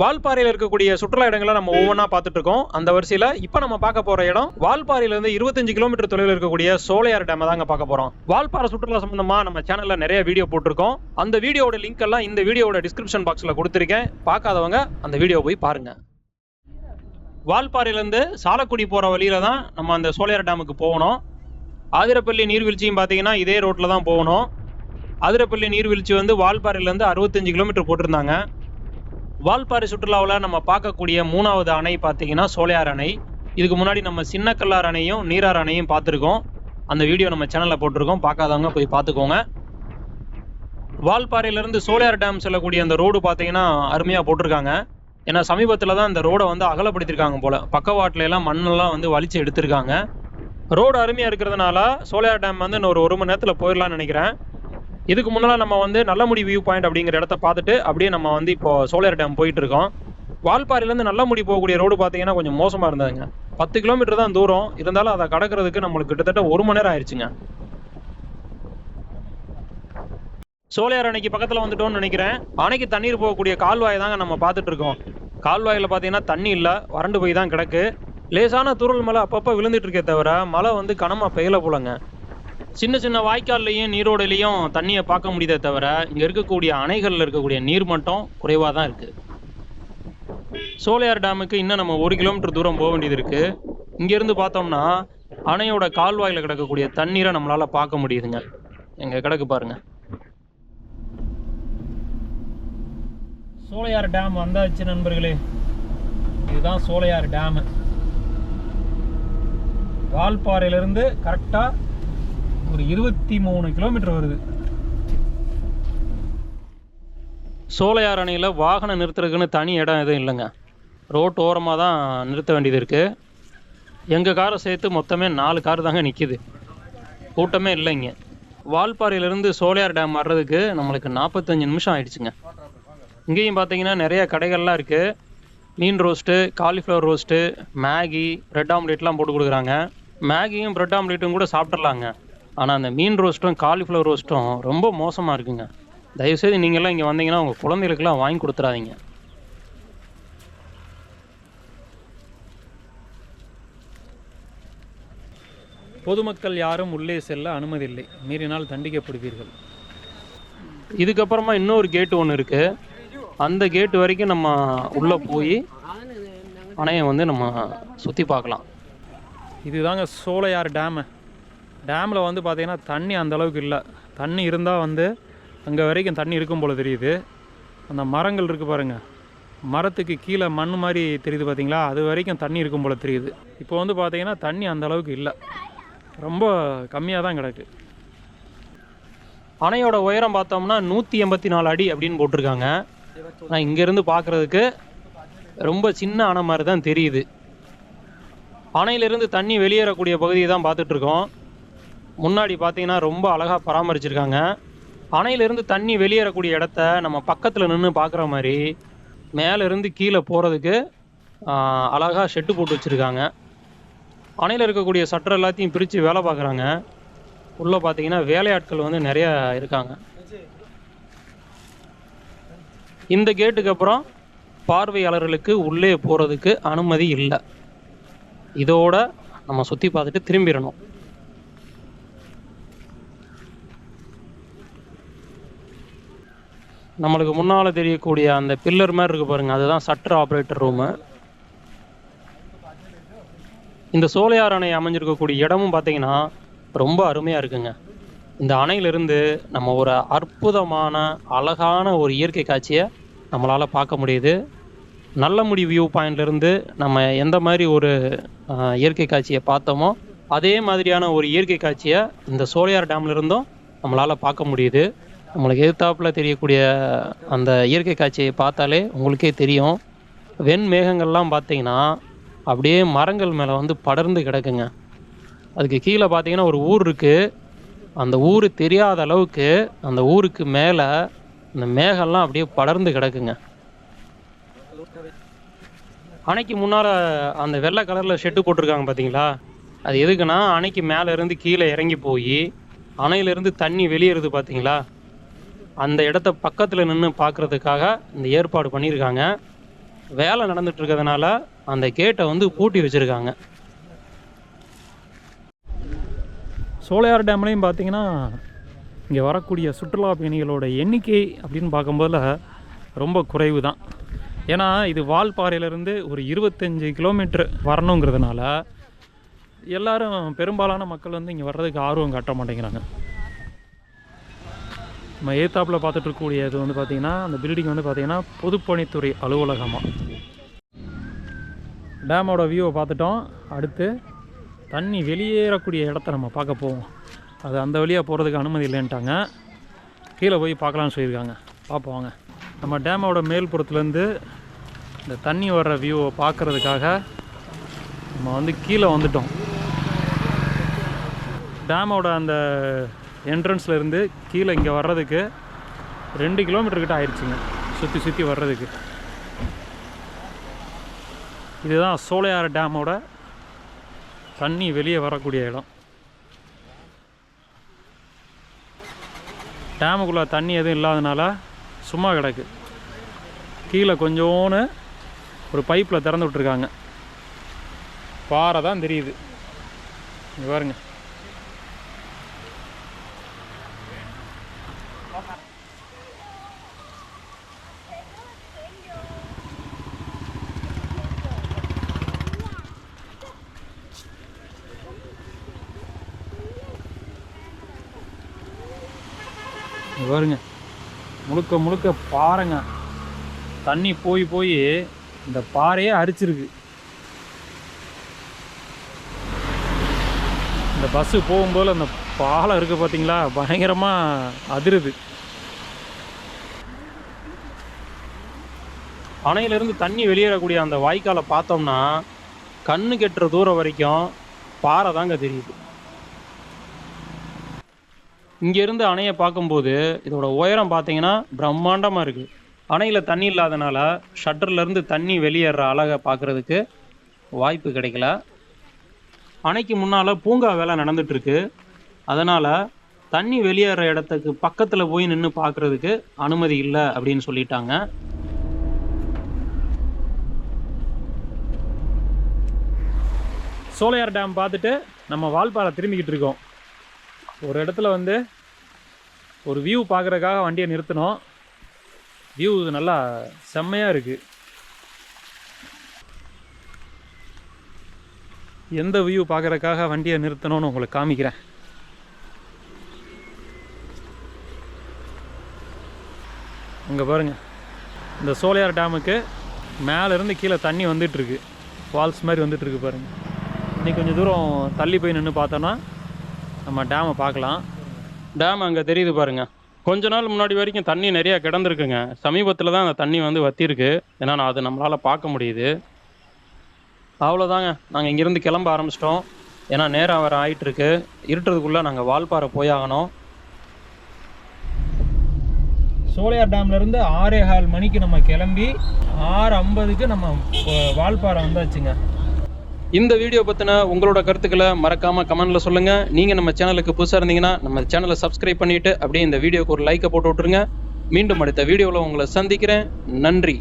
வால்பாறையில் இருக்கக்கூடிய சுற்றுலா இடங்களை நம்ம ஒவ்வொன்றா பார்த்துட்டு இருக்கோம் அந்த வரிசையில் இப்போ நம்ம பார்க்க போற இடம் வால்பாறையிலேருந்து இருபத்தஞ்சு கிலோமீட்டர் தொலைவில் இருக்கக்கூடிய சோலையார் டேம் தாங்க பார்க்க போறோம். வால்பாறை சுற்றுலா சம்பந்தமா நம்ம சேனல்ல நிறைய வீடியோ போட்டிருக்கோம். அந்த வீடியோவோட லிங்க் எல்லாம் இந்த வீடியோவோட டிஸ்கிரிப்ஷன் பாக்ஸ்ல கொடுத்துருக்கேன். பார்க்காதவங்க அந்த வீடியோ போய் பாருங்க. வால்பாறையிலேருந்து சாலக்குடி போகிற வழியில தான் நம்ம அந்த சோலையார் டேமுக்கு போகணும். ஆதிரப்பள்ளி நீர்வீழ்ச்சியும் பார்த்தீங்கன்னா இதே ரோட்டில் தான் போகணும். ஆதிரப்பள்ளி நீர்வீழ்ச்சி வந்து வால்பாறையிலேருந்து அறுபத்தஞ்சு கிலோமீட்டர் போட்டிருந்தாங்க. வால்பாறை சுற்றுலாவில் நம்ம பார்க்கக்கூடிய மூணாவது அணை பார்த்தீங்கன்னா சோலையார் அணை. இதுக்கு முன்னாடி நம்ம சின்ன கல்லார் அணையும் நீரார் அணையும் பார்த்துருக்கோம். அந்த வீடியோ நம்ம சேனலில் போட்டிருக்கோம். பார்க்காதவங்க போய் பார்த்துக்கோங்க. வால்பாறையிலேருந்து சோலையார் டேம் செல்லக்கூடிய அந்த ரோடு பார்த்தீங்கன்னா அருமையாக போட்டிருக்காங்க. ஏன்னா சமீபத்தில் தான் இந்த ரோடை வந்து அகலப்படுத்தியிருக்காங்க போல். பக்கவாட்டில எல்லாம் மண்ணெல்லாம் வந்து வலிச்சு எடுத்திருக்காங்க. ரோடு அருமையாக இருக்கிறதுனால சோலையார் டேம் வந்து இன்னும் ஒரு ஒரு மணி நேரத்தில் போயிடலாம்னு நினைக்கிறேன். இதுக்கு முன்னால் நம்ம வந்து நல்லமுடி வியூ பாயிண்ட் அப்படிங்கிற இடத்த பார்த்துட்டு அப்படியே நம்ம வந்து இப்போ சோலையார் டேம் போயிட்டு இருக்கோம். வால்பாறையிலேருந்து நல்லமுடி போகக்கூடிய ரோடு பார்த்தீங்கன்னா கொஞ்சம் மோசமாக இருந்ததுங்க. பத்து கிலோமீட்டர் தான் தூரம். இருந்தாலும் அதை கடக்கிறதுக்கு நம்மளுக்கு கிட்டத்தட்ட ஒரு மணி நேரம் ஆயிடுச்சுங்க. சோலையார் அணைக்கு பக்கத்தில் வந்துட்டோம்னு நினைக்கிறேன். அணைக்கு தண்ணீர் போகக்கூடிய கால்வாய் தாங்க நம்ம பார்த்துட்டு இருக்கோம். கால்வாயில் பார்த்தீங்கன்னா தண்ணி இல்லை. வறண்டு போய் தான் கிடக்கு. லேசான துருள் மழை அப்பப்போ விழுந்துட்டு இருக்கே தவிர மழை வந்து கனமாக பெய்யல போலங்க. சின்ன சின்ன வாய்க்கால்லையும் நீரோடையிலையும் தண்ணியை பார்க்க முடியுதே தவிர இங்கே இருக்கக்கூடிய அணைகளில் இருக்கக்கூடிய நீர் மட்டம் குறைவாக தான் இருக்குது சோலையார் டேமுக்கு இன்னும் நம்ம ஒரு கிலோமீட்டர் தூரம் போக வேண்டியது இருக்குது இங்கேருந்து பார்த்தோம்னா அணையோட கால்வாயில் கிடக்கக்கூடிய தண்ணீரை நம்மளால் பார்க்க முடியுதுங்க. எங்க கிடக்கு பாருங்க. சோலையார் டேம் வந்தாச்சு நண்பர்களே. இதுதான் சோலையார் டேமு. வால்பாறையிலிருந்து கரெக்டாக ஒரு இருபத்தி மூணு கிலோமீட்டர் வருது. சோலையார் அணையில் வாகனம் நிறுத்துறதுக்குன்னு தனி இடம் எதுவும் இல்லைங்க. ரோட்டு ஓரமாக தான் நிறுத்த வேண்டியது இருக்குது எங்கள் காரை சேர்த்து மொத்தமே நாலு கார் தாங்க நிற்கிது கூட்டமே இல்லைங்க. வால்பாறையிலேருந்து சோலையார் டேம் வர்றதுக்கு நம்மளுக்கு நாற்பத்தஞ்சு நிமிஷம் ஆயிடுச்சுங்க. இங்கேயும் பார்த்தீங்கன்னா நிறைய கடைகள்லாம் இருக்குது மீன் roast cauliflower roast Maggi bread ஆம்லேட்லாம் போட்டு கொடுக்குறாங்க. மேகியும் பிரெட் ஆம்லேட்டும் கூட சாப்பிட்றலாங்க ஆனால் அந்த மீன் ரோஸ்ட்டும் காலிஃப்ளவர் ரோஸ்ட்டும் ரொம்ப மோசமாக இருக்குங்க. தயவுசெய்து நீங்கள்லாம் இங்கே வந்தீங்கன்னா உங்கள் குழந்தைகளுக்கெல்லாம் வாங்கி கொடுத்துறாதீங்க. பொதுமக்கள் யாரும் உள்ளே செல்ல அனுமதி இல்லை மீறினால் தண்டிக்கப்படுவீர்கள். இதுக்கப்புறமா இன்னொரு கேட்டு ஒன்று இருக்குது அந்த கேட்டு வரைக்கும் நம்ம உள்ளே போய் அணையை வந்து நம்ம சுற்றி பார்க்கலாம். இதுதாங்க சோலையார் டேமு டேமில் வந்து பார்த்திங்கன்னா தண்ணி அந்தளவுக்கு இல்லை. தண்ணி இருந்தால் வந்து அங்கே வரைக்கும் தண்ணி இருக்கும் போல் தெரியுது. அந்த மரங்கள் இருக்குது பாருங்கள் மரத்துக்கு கீழே மண் மாதிரி தெரியுது பார்த்தீங்களா அது வரைக்கும் தண்ணி இருக்கும் போல் தெரியுது. இப்போ வந்து பார்த்திங்கன்னா தண்ணி அந்த அளவுக்கு இல்லை. ரொம்ப கம்மியாக தான் கிடக்கு. அணையோட உயரம் பார்த்தோம்னா நூற்றி எண்பத்தி நாலு அடி அப்படின்னு போட்டிருக்காங்க. ஆனால் இங்கேருந்து பார்க்குறதுக்கு ரொம்ப சின்ன அணை மாதிரி தான் தெரியுது. அணையிலிருந்து தண்ணி வெளியேறக்கூடிய பகுதியை தான் பார்த்துட்ருக்கோம் முன்னாடி பார்த்தீங்கன்னா ரொம்ப அழகாக பராமரிச்சிருக்காங்க. அணையிலிருந்து தண்ணி வெளியேறக்கூடிய இடத்த நம்ம பக்கத்தில் நின்று பார்க்குற மாதிரி மேலேருந்து கீழே போகிறதுக்கு அழகாக ஷெட்டு போட்டு வச்சுருக்காங்க. அணையில் இருக்கக்கூடிய சட்டர் எல்லாத்தையும் பிரித்து வேலை பார்க்குறாங்க உள்ளே பார்த்தீங்கன்னா வேலையாட்கள் வந்து நிறையா இருக்காங்க. இந்த கேட்டுக்கு அப்புறம் பார்வையாளர்களுக்கு உள்ளே போகிறதுக்கு அனுமதி இல்லை. இதோட நம்ம சுற்றி பார்த்துட்டு திரும்பிடணும். நம்மளுக்கு முன்னால் தெரியக்கூடிய அந்த பில்லர் மாதிரி இருக்கு பாருங்க. அதுதான் சட்டர் ஆப்ரேட்டர் ரூமு இந்த சோலையார் அணை அமைஞ்சிருக்கக்கூடிய இடமும் பார்த்தீங்கன்னா ரொம்ப அருமையாக இருக்குங்க. இந்த அணையிலிருந்து நம்ம ஒரு அற்புதமான அழகான ஒரு இயற்கை காட்சியை நம்மளால் பார்க்க முடியுது. நல்லமுடி வியூ பாயிண்ட்லேருந்து நம்ம எந்த மாதிரி ஒரு இயற்கை காட்சியை பார்த்தோமோ அதே மாதிரியான ஒரு இயற்கை காட்சியை இந்த சோலையார் டேம்ல இருந்தும் நம்மளால் பார்க்க முடியுது. நம்மளுக்கு எதிர்த்தாப்பில் தெரியக்கூடிய அந்த இயற்கை காட்சியை பார்த்தாலே உங்களுக்கே தெரியும். வெண் மேகங்கள்லாம் பார்த்தீங்கன்னா அப்படியே மரங்கள் மேலே வந்து படர்ந்து கிடக்குங்க. அதுக்கு கீழே பார்த்தீங்கன்னா ஒரு ஊர் இருக்குது அந்த ஊர் தெரியாத அளவுக்கு அந்த ஊருக்கு மேலே அந்த மேகம்லாம் அப்படியே படர்ந்து கிடக்குங்க. அணைக்கு முன்னால் அந்த வெள்ளை கலரில் ஷெட்டு போட்டிருக்காங்க பார்த்தீங்களா அது எதுக்குன்னா அணைக்கு மேலே இருந்து கீழே இறங்கி போய் அணையிலேருந்து தண்ணி வெளியேறுது பார்த்தீங்களா அந்த இடத்த பக்கத்தில் நின்று பார்க்குறதுக்காக இந்த ஏற்பாடு பண்ணியிருக்காங்க. வேலை நடந்துட்டு இருக்கிறதுனால அந்த கேட்டை வந்து பூட்டி வச்சுருக்காங்க. சோலையார் டேம்லையும் பார்த்தீங்கன்னா இங்கே வரக்கூடிய சுற்றுலா பயணிகளோட எண்ணிக்கை அப்படின்னு பார்க்கும்போதுல ரொம்ப குறைவு தான் ஏன்னா இது வால்பாறையிலேருந்து ஒரு இருபத்தஞ்சி கிலோமீட்டர் வரணுங்கிறதுனால எல்லாரும் பெரும்பாலான மக்கள் வந்து இங்கே வர்றதுக்கு ஆர்வம் காட்ட மாட்டேங்கிறாங்க. நம்ம ஏத்தாப்பில் பார்த்துட்டு இருக்கக்கூடிய இது வந்து பார்த்திங்கன்னா அந்த பில்டிங் வந்து பார்த்திங்கன்னா பொதுப்பணித்துறை அலுவலகமாக டேமோட வியூவை பார்த்துட்டோம். அடுத்து தண்ணி வெளியேறக்கூடிய இடத்த நம்ம பார்க்க போவோம். அது அந்த வழியாக போகிறதுக்கு அனுமதி இல்லைன்ட்டாங்க. கீழே போய் பார்க்கலான்னு சொல்லியிருக்காங்க. பார்ப்போம் வாங்க. நம்ம டேமோட மேல்புறத்துலேருந்து இந்த தண்ணி வர்ற வியூவை பார்க்குறதுக்காக நம்ம வந்து கீழே வந்துட்டோம். டேமோட அந்த என்ட்ரன்ஸ்லேருந்து கீழே இங்கே வர்றதுக்கு ரெண்டு கிலோமீட்டர் கிட்ட ஆயிடுச்சுங்க. சுற்றி சுற்றி வர்றதுக்கு. இதுதான் சோலையாறு டேமோட தண்ணி வெளியே வரக்கூடிய இடம். டேமுக்குள்ளே தண்ணி எதுவும் இல்லாதனால சும்மா கிடக்கு. கீழே கொஞ்சோன்னு ஒரு பைப்பில் திறந்து விட்ருக்காங்க பாறை தான் தெரியுது. பாருங்கள் பாருங்க. முழுக்க முழுக்க பாறைங்க. தண்ணி போய் போய் இந்த பாறையே அரிச்சிருக்கு. இந்த பஸ்ஸு போகும்போது அந்த பாலம் இருக்குது பார்த்தீங்களா பயங்கரமாக அதிருது. அணையிலேருந்து தண்ணி வெளியேறக்கூடிய அந்த வாய்க்காலை பார்த்தோம்னா கண்ணு கெட்டுற தூரம் வரைக்கும் பாறை தாங்க தெரியுது. இங்கேருந்து அணையை பார்க்கும்போது இதோட உயரம் பார்த்தீங்கன்னா பிரம்மாண்டமாக இருக்குது. அணையில் தண்ணி இல்லாதனால ஷட்டர்லேருந்து தண்ணி வெளியேற அழகை பார்க்குறதுக்கு வாய்ப்பு கிடைக்கல. அணைக்கு முன்னால் பூங்கா வேலை நடந்துகிட்ருக்கு அதனால் தண்ணி வெளியேற இடத்துக்கு பக்கத்தில் போய் நின்று பார்க்குறதுக்கு அனுமதி இல்லை அப்படின்னு சொல்லிட்டாங்க. சோலையார் டேம் பார்த்துட்டு நம்ம வால்பாறை திரும்பிக்கிட்டு இருக்கோம். ஒரு இடத்துல வந்து ஒரு வியூ பார்க்குறக்காக வண்டியை நிறுத்தினோம். வியூ நல்லா செம்மையாக இருக்குது எந்த வியூ பார்க்குறக்காக வண்டியை நிறுத்தணும்னு உங்களுக்கு காமிக்கிறேன். இங்கே பாருங்கள் இந்த சோலையார் டேமுக்கு மேலேருந்து கீழே தண்ணி வந்துட்டுருக்கு ஃபால்ஸ் மாதிரி வந்துட்டுருக்கு பாருங்கள் இன்னைக்கு கொஞ்சம் தூரம் தள்ளி போய் நின்று பார்த்தோன்னா நம்ம டேமை பார்க்கலாம். டேம் அங்கே தெரியுது பாருங்க. கொஞ்ச நாள் முன்னாடி வரைக்கும் தண்ணி நிறையா கிடந்திருக்குங்க. சமீபத்தில் தான் அந்த தண்ணி வந்து வத்திருக்கு. ஏன்னா நான் அது நம்மளால் பார்க்க முடியுது. அவ்வளோதாங்க நாங்கள் இங்கேருந்து கிளம்ப ஆரம்பிச்சிட்டோம். ஏன்னா நேரம் வேறு ஆயிட்டிருக்கு. இருட்டுறதுக்குள்ளே நாங்கள் வால்பாறை போயாகணும் சோலையார் டேம்லேருந்து ஆறே கால் மணிக்கு நம்ம கிளம்பி ஆறு ஐம்பதுக்கு நம்ம வால்பாறை வந்தாச்சுங்க. இந்த வீடியோ பற்றின உங்களோட கருத்துக்களை மறக்காமல் கமெண்ட்டில் சொல்லுங்கள் நீங்கள் நம்ம சேனலுக்கு புதுசாக இருந்தீங்கன்னா நம்ம சேனலை சப்ஸ்கிரைப் பண்ணிவிட்டு அப்படியே இந்த வீடியோக்கு ஒரு லைக்கை போட்டு விட்ருங்க மீண்டும் அடுத்த வீடியோவில் உங்களை சந்திக்கிறேன். நன்றி.